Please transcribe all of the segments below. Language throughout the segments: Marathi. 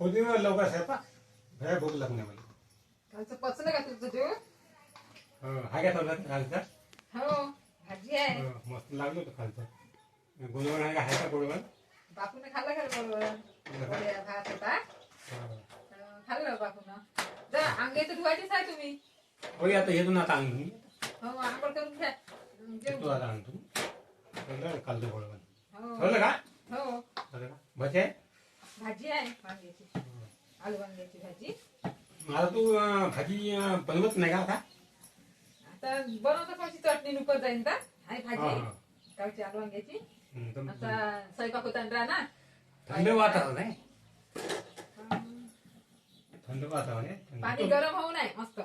होती ना लवकर स्वयंपाक भया भूक लागणे मला. कालचं पचलं का तुझं जेवण? हं, हा घ्या थोडा खालचा हो भाजी आहे. हं, मस्त लागलं होतं खालचं गोलवण आहे का? आहे का गोलवण बापूने खाल्लं का बरोबर वड्या भात होता. हं. अं, खाल्लं बापून? जा अंगे तर धुवायचीच आहे तुम्ही. होय आता येतो ना आता आणून हो आंघोळ करून घ्या. अं, येतो जेवू आता आणतो ठेवलं कालचं गोलवण हो. ठेवलं का? हो. ठेवलं का? भजे भाजी आहे वांग्याची. आलू वांग्याची भाजी. मला तू अं, भाजी अं, बनवत नाही का आता? आता बनवतो कोणची चटणी नुकर जाईन का? आहे हा, भाजी. गावची आलू वांग्याची. हं, तर आता स्वयंपाक होता ना थंड वातावरण आहे. थंड वातावरण आहे थंड. पाणी गरम होऊ नये मस्त.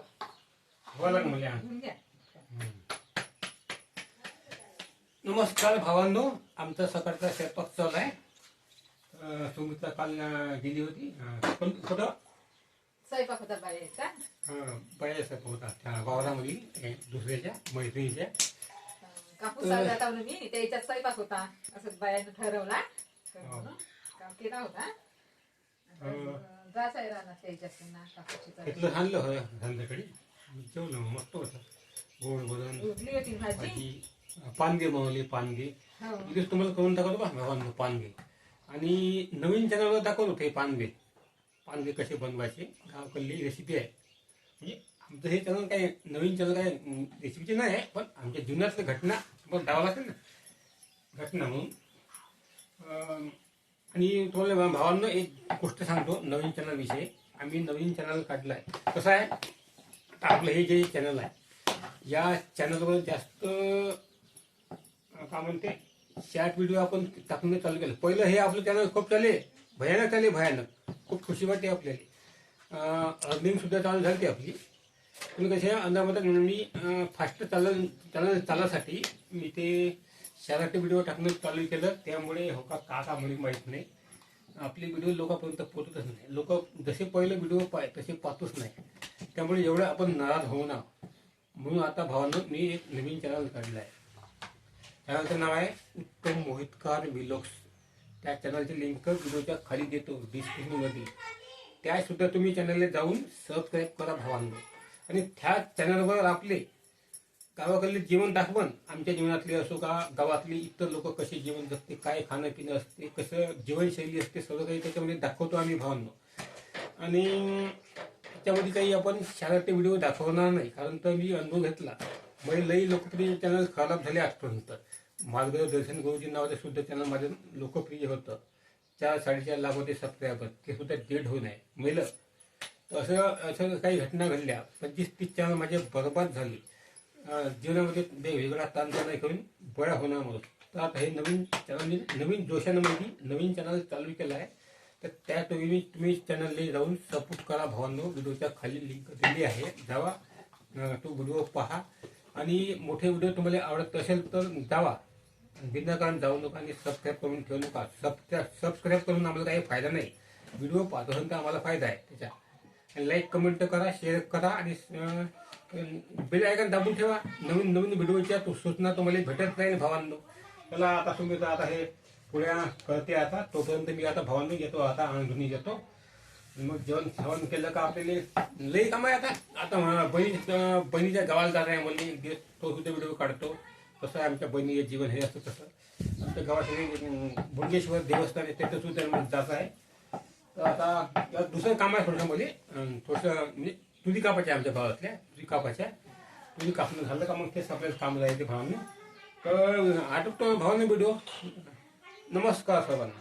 मला घेऊन घ्या. नमस्कार भावांनो आमचा सकाळचा स्वयंपाक चालू आहे. सुमित्रा काल गेली होती. कोण- कुठं? होता बाहेरचा पहिल्या स्वयंपाक होता. त्या वावरामध्ये ए, दुसऱ्याच्या मैत्रिणीच्या. कापूस मी. त्याच्यात स्वयंपाक होता. असंच बायानं ठरवला. हो. काम केला होता. जायचं आहे राहणार त्याच्यात पुन्हा कापूसची चटणी. तिथलं आणलं होतं संध्याकाळी जेवलं मग मस्त होतं. गोड वरण उरली होती भाजी. भाजी पानगे बनवले पानगे. हो. तुम्हाला करून बा भावांनो पानगे. आणि नवीन चॅनलवर दाखवत होते पानवे. पानवे कसे बनवायचे गावकडली रेसिपी आहे. म्हणजे आमचं हे चॅनल काय नवीन चॅनल काय रेसिपीचे नाही आहे पण आमच्या जुन्यातल्या घटना पण द्यावं लागते ना घटना म्हणून. आणि तुम्हाला भावांना एक गोष्ट सांगतो नवीन चॅनलविषयी आम्ही नवीन चॅनल काढलं आहे कसं आहे? आता आपलं हे जे चॅनल आहे या चॅनलवर जास्त का काय म्हणते? शॉर्ट व्हिडिओ आपण टाकणं चालू केलं. पहिलं हे आपलं त्यानं खूप चाले भयानक आले भयानक. खूप खुशी वाटते आपल्याला. अर्निंग सुद्धा चालू झाली आपली. पण कसे अंदामध्ये मी फास्ट चाल चॅनल चालासाठी मी ते शॉर्ट व्हिडिओ टाकणं चालू केलं. त्यामुळे हो का का का माहीत नाही. आपले व्हिडिओ लोकांपर्यंत पोहोचतच नाही. लोक जसे पहिले व्हिडिओ पाय तसे पाहतच नाही. त्यामुळे एवढं आपण नाराज होऊ ना म्हणून आता भावानं मी एक नवीन चॅनल काढला आहे चॅनलचं नाव आहे उत्तम मोहितकार विलोक्स त्या चॅनलची लिंक व्हिडिओच्या खाली देतो डिस्क्रिप्शनमध्ये त्यासुद्धा तुम्ही चॅनलला जाऊन सबस्क्राईब करा भावांनो. आणि त्या चॅनलवर आपले गावाकडले जीवन दाखवण आमच्या जीवनातले असो का गावातली इतर लोक कसे जीवन जगते काय खाणं पिणं असते कसं जीवनशैली असते सर्व काही त्याच्यामध्ये दाखवतो आम्ही भावांनो. आणि त्याच्यामध्ये काही आपण शाळेत व्हिडिओ दाखवणार नाही कारण तर मी अनुभव घेतला. म्हणजे लई लोकप्रिय चॅनल खराब झाले आजपर्यंत. मार्गदर्शन दर्शन गुरुजी नावाचं सुद्धा त्यांना माझं लोकप्रिय होतं. चार साडेचार लाख होते सबस्क्रायबर ते सुद्धा डेड होऊ नये. मेलं तर असं असं काही घटना घडल्या. पंचवीस तीस चॅनल माझे बरबाद झाले. अं, जीवनामध्ये वेगळा ताणतणाव करून बळा होणार म्हणून. तर आता हे नवीन चॅनल नवीन जोशानं मध्ये नवीन चॅनल चालू केला आहे. तर त्या तुम्ही तुम्ही चॅनलला जाऊन सपोर्ट करा भावांनो. व्हिडिओच्या खाली लिंक दिली आहे. जावा तो व्हिडिओ पहा. आणि मोठे व्हिडिओ तुम्हाला आवडत असेल तर जावा. विनाकारण जाऊ नका आणि सबस्क्राईब करून ठेवू नका. सबस्क्राईब सबस्क्राईब करून आम्हाला काही फायदा नाही. व्हिडिओ पाहतो असेल तर आम्हाला फायदा आहे त्याच्या आणि लाईक कमेंट करा शेअर करा आणि बेल आयकन दाबून ठेवा. नवीन नवीन व्हिडिओच्या तो सूचना तुम्हाला भेटत नाही भावांनो. चला आता तुम्ही आता हे पुढ्या करते आता. तोपर्यंत मी आता भावांनो येतो आता आणून येतो. मग जेवण जेवण केलं का आपल्याला? लई काम आहे आता. आता म्हणा बहिणी बहिणीच्या गावाला जाणार आहे म्हणजे तो सुद्धा व्हिडिओ काढतो. कसं आहे आमच्या बहिणीचं जीवन हे असतं तसं. आमच्या गावात भुंगेश्वर देवस्थान आहे तिथं सुद्धा मग जात आहे. तर आता दुसरं काम आहे थोडंसं मध्ये थोडंसं म्हणजे तुरी कापाच्या आमच्या भावातल्या. तुरी कापाच्या तुरी कापणं झालं का मग तेच आपल्याला काम जायचे भावाने. तर आटपतो भावाने व्हिडिओ. नमस्कार सर्वांना.